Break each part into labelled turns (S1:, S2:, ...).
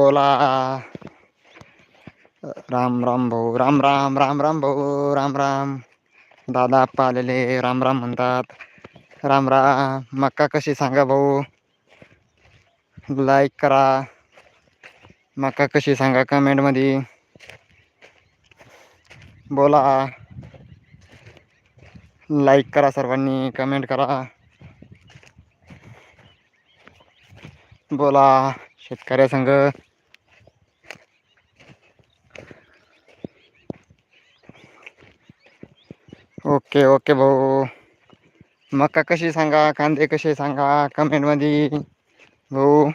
S1: बोला. राम राम भाऊ राम राम राम राम भाऊ राम राम. दादा आप्पा आलेले राम राम म्हणतात. राम राम. मक्का कशी सांगा भाऊ? लाईक करा. मक्का कशी सांगा कमेंटमध्ये बोला. लाईक करा सर्वांनी कमेंट करा. बोला. शेतकऱ्या संघ ओके ओके भाऊ मका कशी सांगा? कांदे कसे सांगा? कमेंटमध्ये भाऊ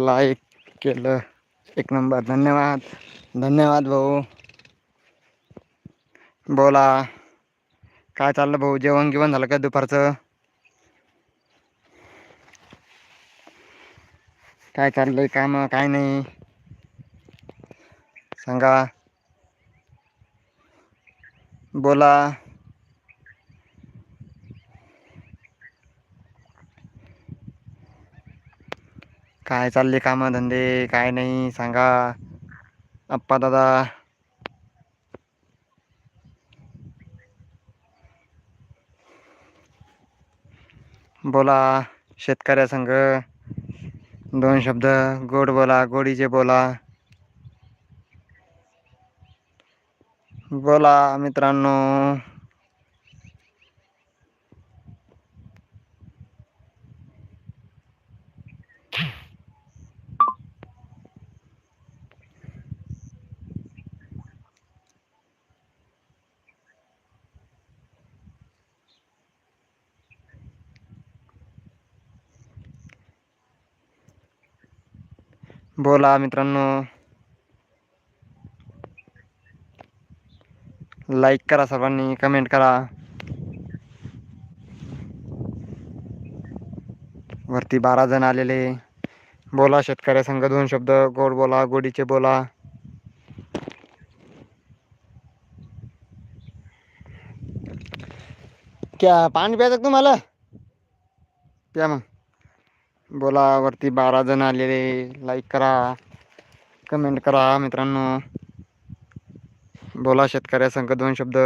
S1: लाईक केलं. एक नंबर धन्यवाद. धन्यवाद भाऊ बोला. काय चाललं भाऊ जेवण गिवण झालं का दुपारचं? काय चाललंय काम? काय नाही. सांगा. बोला. काय चालले कामं धंदे काय नाही सांगा. अप्पा दादा. बोला शेतकऱ्या संघ दोन शब्द. गोड बोला गोडीचे बोला. बोला मित्रांनो. बोला मित्रांनो. लाईक करा सर्वांनी कमेंट करा. वरती बारा जण आलेले. बोला शेतकऱ्या संघ दोन शब्द गोड बोला गोडीचे बोला. क्या पाणी प्यायचं तुम्हाला? प्या मग. बोला वरती बारा जण आलेले. लाईक करा. कमेंट करा मित्रांनो. बोला शेतकऱ्या संघ दोन शब्द.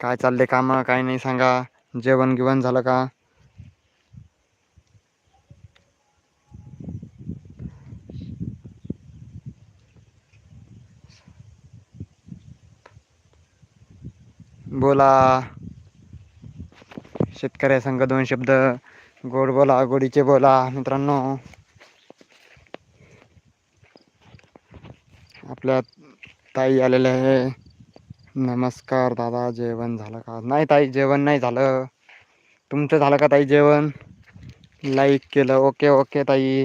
S1: काय चालले काम? काय नाही सांगा. जेवण गिवण झालं का? बोला. शेतकऱ्या संघ दोन शब्द. गोड बोला गोडीचे बोला मित्रांनो. आपल्या ताई आलेले आहे. नमस्कार दादा जेवण झालं का? नाही ताई जेवण नाही झालं. तुमचं झालं का ताई जेवण? लाईक केलं ओके ओके ताई.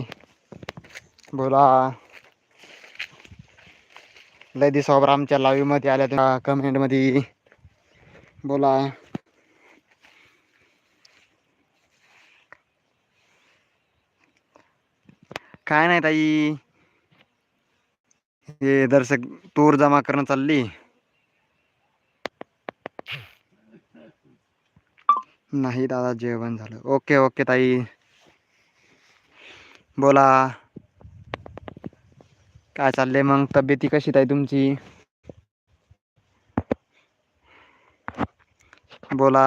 S1: बोला. लय दिवसावर आमच्या लाईव्हमध्ये आल्या त्या कमेंटमध्ये बोला. काय नाही ताई. हे दर्शक तूर जमा करणं चालली. नाही दादा जेवण झालं. ओके ओके ताई. बोला. काय चाललंय मग? तब्येती कशी ताई तुमची? बोला.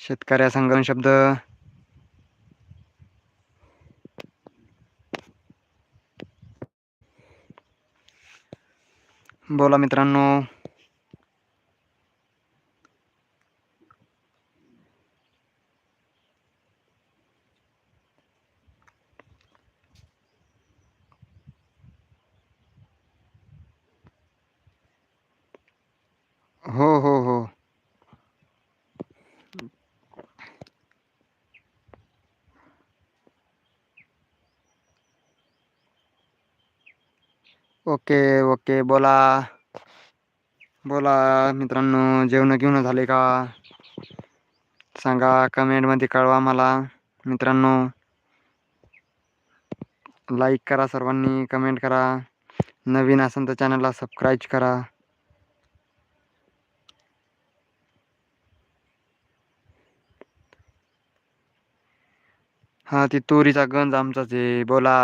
S1: शेतकऱ्या संगम शब्द. बोला मित्रांनो हो हो हो ओके ओके. बोला. बोला मित्रांनो जेवण घेऊन झाले का? सांगा कमेंटमध्ये कळवा मला. मित्रांनो लाईक करा सर्वांनी कमेंट करा. नवीन असेल तर चॅनलला सबस्क्राईब करा. हा ती तुरीचा गंज आमचाच आहे. बोला.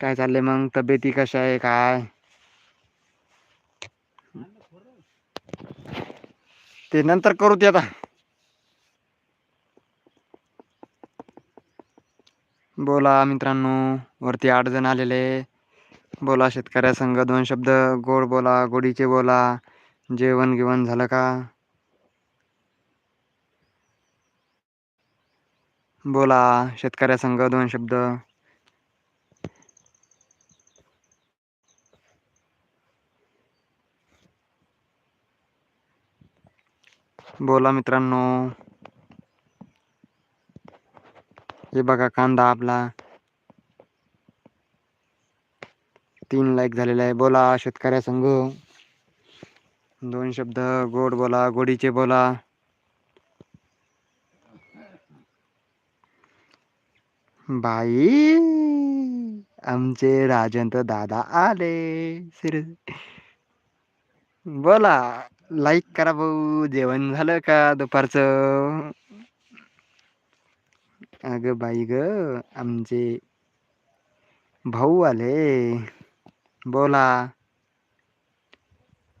S1: काय चाललंय मग? तब्येती कशा आहे? काय? ते नंतर करू ते आता. बोला मित्रांनो वरती आठ जण आलेले बोला शेतकऱ्या संघ दोन शब्द. गोड बोला गोडीचे बोला. जेवण गिवण झालं का? बोला शेतकऱ्या संघ दोन शब्द. बोला मित्रांनो. हे बघा कांदा आपला. तीन लाईक झालेला आहे. बोला शेतकऱ्या संघ. दोन शब्द गोड बोला गोडीचे बोला. बाई आमचे राजंत दादा आले. सिर. बोला. लाईक करा भाऊ. जेवण झालं का दुपारचं? अगं बाई ग आमचे भाऊ आले. बोला.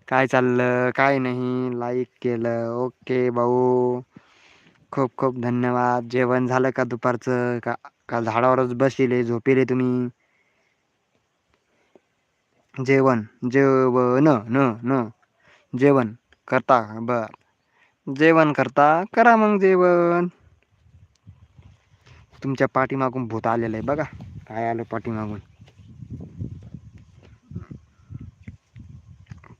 S1: काय चाललं? काय नाही. लाईक केलं. ओके भाऊ. खूप खूप धन्यवाद. जेवण झालं का दुपारचं? का का झाडावरच बसले झोपेले तुम्ही? जेवण. जेवण. न न. जेवण. करता बर. जेवण करता करा मग जेवण. तुमच्या पाठीमागून भूत आलेलं आहे बघा. काय आलं पाठीमागून?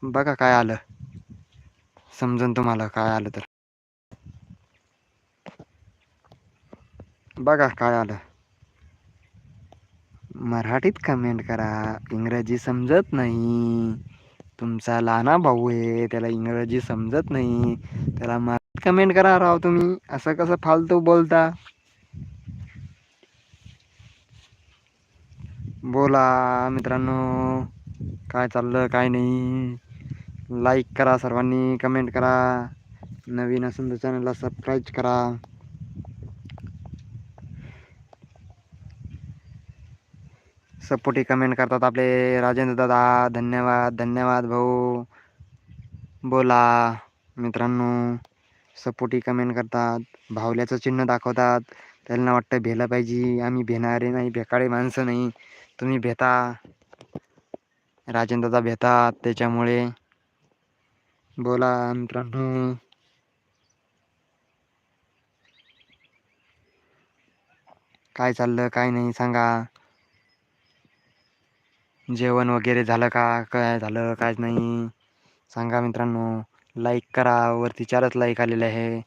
S1: बघा काय आलं. समजून तुम्हाला काय आलं तर. बघा काय आलं. मराठीत कमेंट करा. इंग्रजी समजत नाही. तुमचा लहाना भाऊ आहे त्याला इंग्रजी समजत नाही. त्याला मराठीत कमेंट करा राव तुम्ही. असं कसं फालतू बोलता? बोला मित्रांनो काय चाललं काय नाही? लाईक करा सर्वांनी कमेंट करा. नवीन असून तर चॅनलला सबस्क्राईब करा. सपोर्टी कमेंट करतात आपले. राजेंद्र दादा धन्यवाद धन्यवाद भाऊ. बोला मित्रांनो. सपोर्टी कमेंट करतात. भावल्याचं चिन्ह दाखवतात. त्यांना वाटतं भेलं पाहिजे. आम्ही भेणारे नाही भेकाळे माणसं नाही. तुम्ही भेता राजेंद्र दादा भेतात त्याच्यामुळे बोला मित्रांनो. काय चाललं काय नाही सांगा. जेवण वगैरे झालं का? काय झालं? काय नाही. सांगा मित्रांनो. लाईक करा. वरती चारच लाईक आलेले आहे.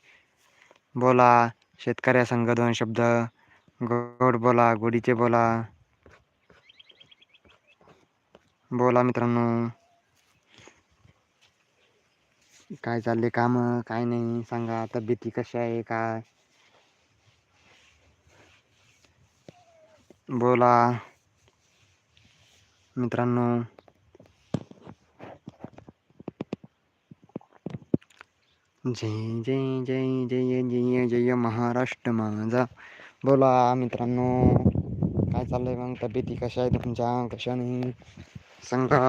S1: बोला. शेतकऱ्या संघ दोन शब्द. गोड बोला. गोडीचे बोला. बोला मित्रांनो. काय चालले काम? काय नाही. सांगा. तब्येती कशा आहे? काय? बोला. मित्रांनो. जय जय जय जय जय जय महाराष्ट्र माझा. बोला मित्रांनो काय चाललंय मग? तब्येती कशा आहे तुमच्या? कशा नाही? सांगा.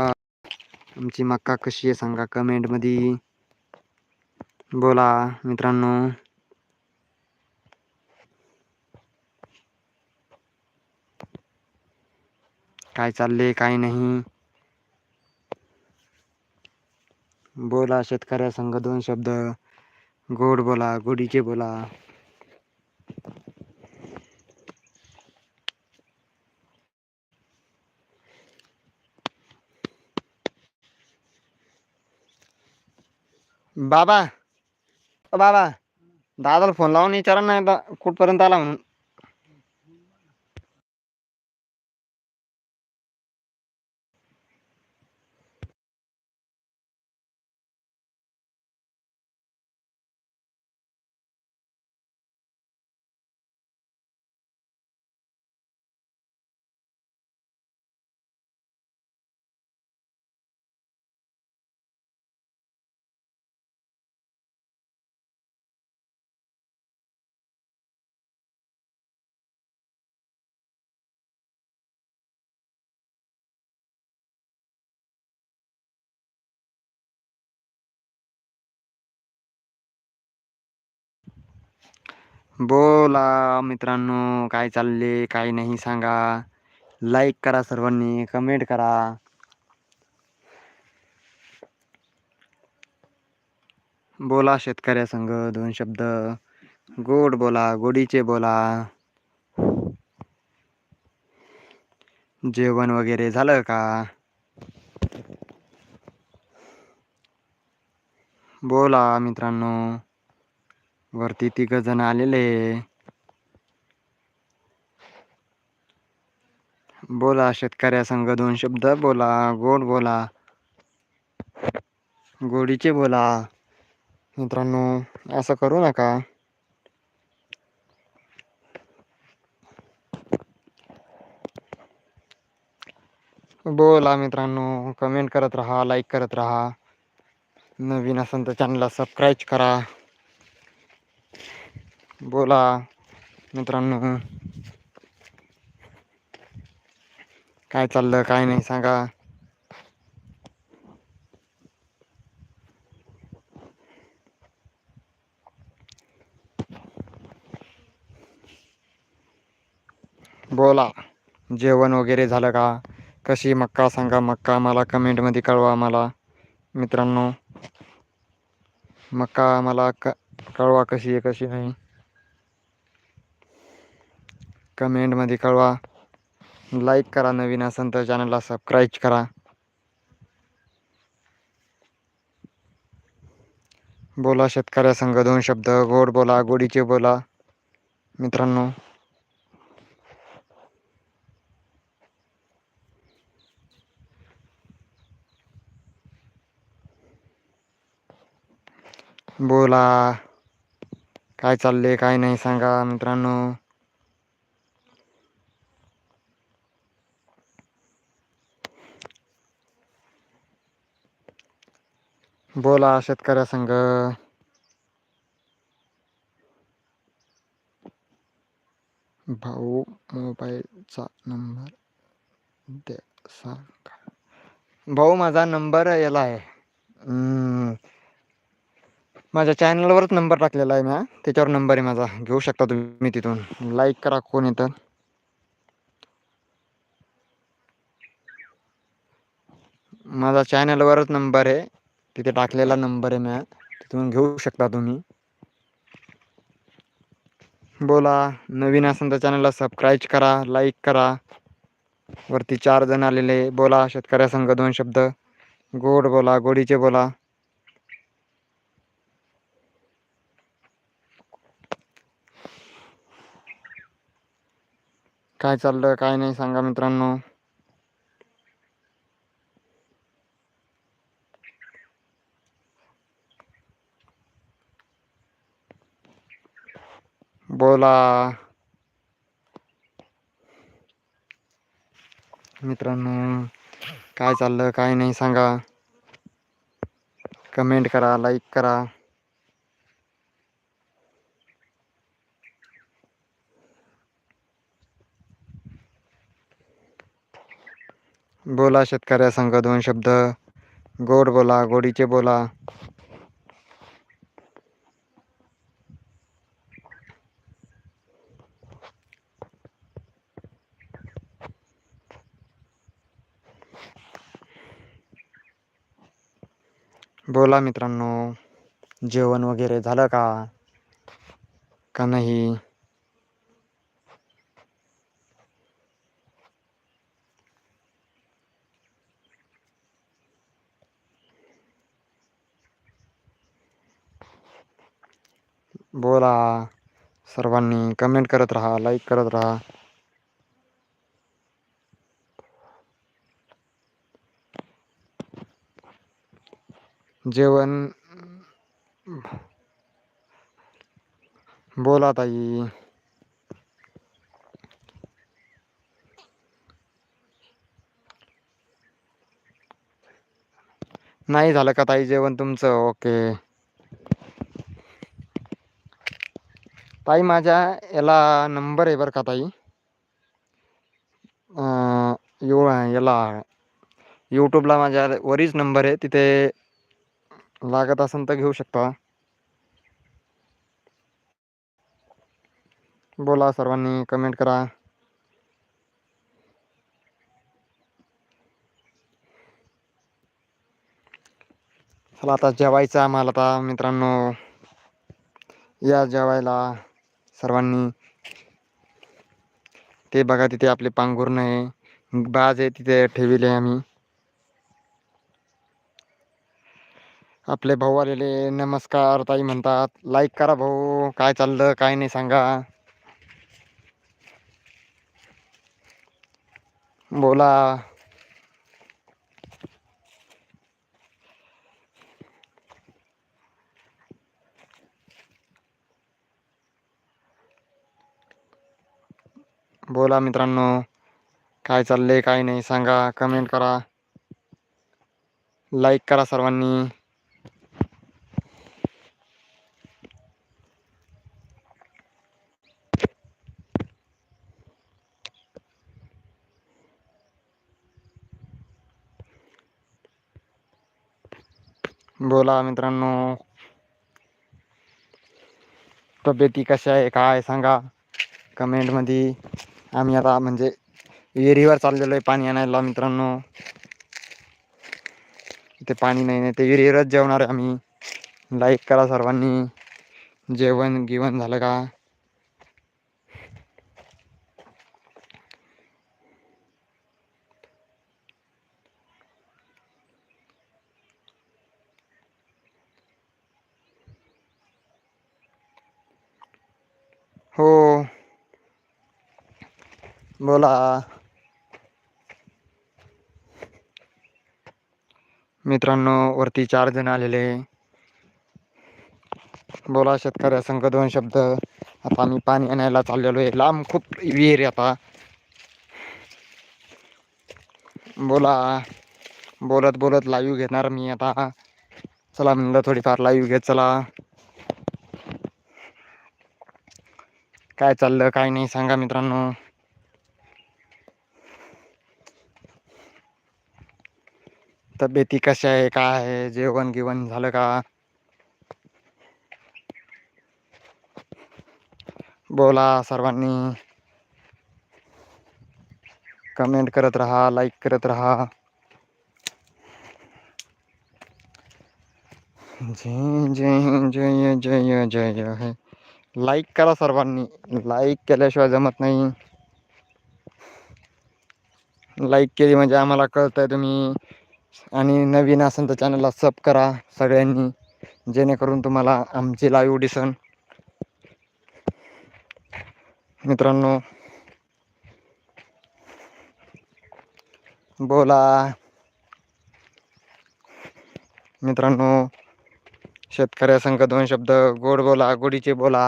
S1: आमची मक्का कशी आहे सांगा कमेंटमध्ये बोला मित्रांनो. काय चालले काय नाही. बोला शेतकऱ्या संघ दोन शब्द. गोड बोला गोडीचे बोला. बाबा ओ बाबा दादाला फोन लावून विचारा ना एकदा कुठपर्यंत आला म्हणून. बोला मित्रांनो काय चालले काय नाही सांगा. लाईक करा सर्वांनी कमेंट करा. बोला शेतकऱ्या संघ दोन शब्द. गोड बोला गोडीचे बोला. जेवण वगैरे झालं का? बोला मित्रांनो. वरती तिघ जण आलेले बोला शेतकऱ्या संघ दोन शब्द बोला गोड बोला. गोडीचे बोला. मित्रांनो असं करू नका. बोला मित्रांनो कमेंट करत राहा लाईक करत राहा. नवीन असेल तर चॅनलला सबस्क्राईब करा. बोला मित्रांनो. काय चाललं काय नाही सांगा. बोला जेवण वगैरे झालं का? कशी मक्का सांगा मक्का मला कमेंटमध्ये कळवा मला मित्रांनो. मक्का मला क कळवा कशी आहे कशी नाही. कमेंटमध्ये कळवा. लाईक करा नवीन असेल तर चॅनलला सबस्क्राईब करा. बोला शेतकऱ्या संघ दोन शब्द गोड बोला गोडीचे बोला. मित्रांनो. बोला. काय चालले काय नाही सांगा मित्रांनो. बोला शेतकऱ्या संघ भाऊ मोबाईलचा नंबर दे सांगा. भाऊ माझा नंबर याला आहे. माझ्या चॅनलवरच नंबर टाकलेला आहे मी त्याच्यावर नंबर आहे माझा. घेऊ शकता तुम्ही तिथून. लाईक करा कोण येतं. माझा चॅनलवरच नंबर आहे. तिथे टाकलेला नंबर आहे मॅ तिथून घेऊ शकता तुम्ही. बोला नवीन असेल तर चॅनलला सबस्क्राईब करा लाईक करा. वरती चार जण आलेले बोला शेतकऱ्या संघ दोन शब्द. गोड बोला गोडीचे बोला. काय चाललं काय नाही सांगा मित्रांनो. बोला मित्रांनो काय चाललं काय नाही सांगा. कमेंट करा लाईक करा. बोला शेतकऱ्या संघ दोन शब्द. गोड बोला गोडीचे बोला. बोला मित्रांनो जेवण वगैरे झालं का? का नाही? बोला सर्वांनी कमेंट करत राहा लाईक करत राहा. जेवण. बोला ताई नाही झालं का ताई जेवण तुमचं? ओके. ताई माझ्या याला नंबर आहे बरं का ताई. यो यू याला यूट्यूबला माझ्या वरीच नंबर आहे. तिथे लागत असेल तर घेऊ शकता. बोला सर्वांनी कमेंट करा. चला आता जेवायचं आम्हाला आता मित्रांनो. या जेवायला सर्वांनी. ते बघा तिथे आपले पांघुर्ण आहे बाज आहे तिथे ठेवले आम्ही. आपले भाऊ आलेले नमस्कार ताई म्हणतात. लाईक करा भाऊ. काय चाललं? काय नाही सांगा. बोला. बोला मित्रांनो. काय चाललंय? काय नाही सांगा. कमेंट करा. लाईक करा सर्वांनी. बोला मित्रांनो. तब्येती कशा आहे काय सांगा? कमेंटमध्ये आम्ही आता म्हणजे विहिरीवर चाललेलो आहे पाणी आणायला मित्रांनो. ते पाणी नाही नाही ते विहिरीवरच जेवणार आहे आम्ही. लाईक करा सर्वांनी. जेवण गिवण झालं का? हो. बोला. मित्रांनो वरती चार जण आलेले. बोला शेतकऱ्या संघ दोन शब्द. आता आम्ही पाणी आणायला चाललेलो आहे. लांब खूप विहीर आहे आता. बोला. बोलत बोलत लाईव्ह घेणार मी आता. चला म्हणलं थोडीफार लाईव्ह घेत चला. काय चाललं काय नाही सांगा मित्रांनो. तब्येती कशा आहे काय आहे जेवण गिवण झालं का? बोला सर्वांनी. कमेंट करत राहा लाईक करत राहा. जय जय जय जय जय हे लाईक करा सर्वांनी. लाईक केल्याशिवाय जमत नाही. लाईक केली म्हणजे आम्हाला कळतंय तुम्ही. आणि नवीन असेल तर चॅनलला सब करा सगळ्यांनी. जेणेकरून तुम्हाला आमची लाईव्ह दिसन मित्रांनो. बोला. मित्रांनो. शेतकऱ्यासंग दोन शब्द गोड बोला गोडीचे बोला.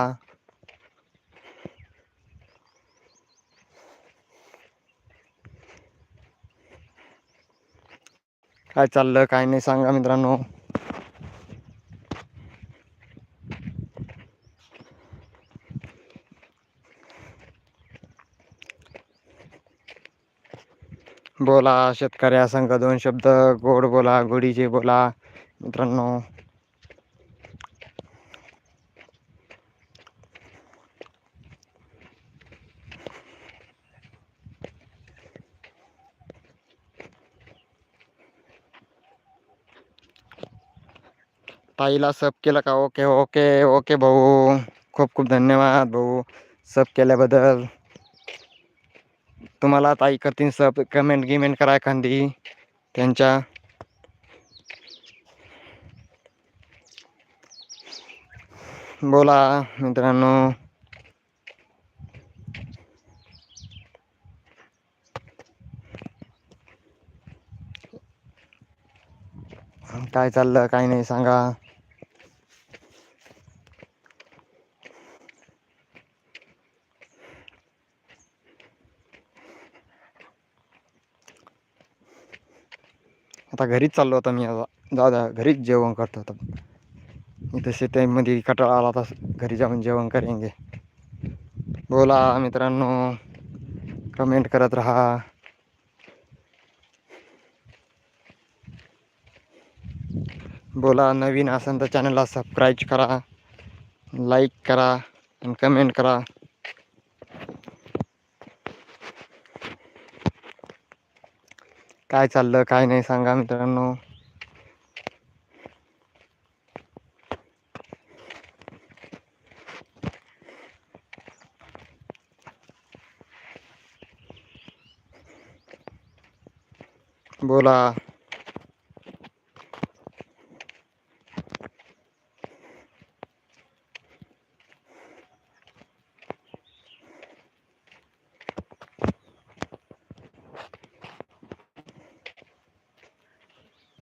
S1: काय चाललं काय नाही सांगा मित्रांनो. बोला शेतकऱ्या संघ दोन शब्द गोड बोला गोडीचे बोला. मित्रांनो. ताईला सब केलं का? ओके ओके ओके भाऊ. खूप खूप धन्यवाद भाऊ. सब केल्याबद्दल. तुम्हाला ताई करतील सब. कमेंट गिमेंट करा एखादी. त्यांच्या. बोला मित्रांनो. काय चाललं? काय नाही सांगा. आता घरीच चाललो होता मी आता. दादा घरीच जेवण करतो आता. इथं शेतामध्ये कटाळा आला आता घरी जाऊन जेवण करेंगे. बोला मित्रांनो कमेंट करत राहा. बोला नवीन असेल तर चॅनलला सबस्क्राईब करा लाईक करा आणि कमेंट करा. काय चाललं काय नाही सांगा मित्रांनो. बोला.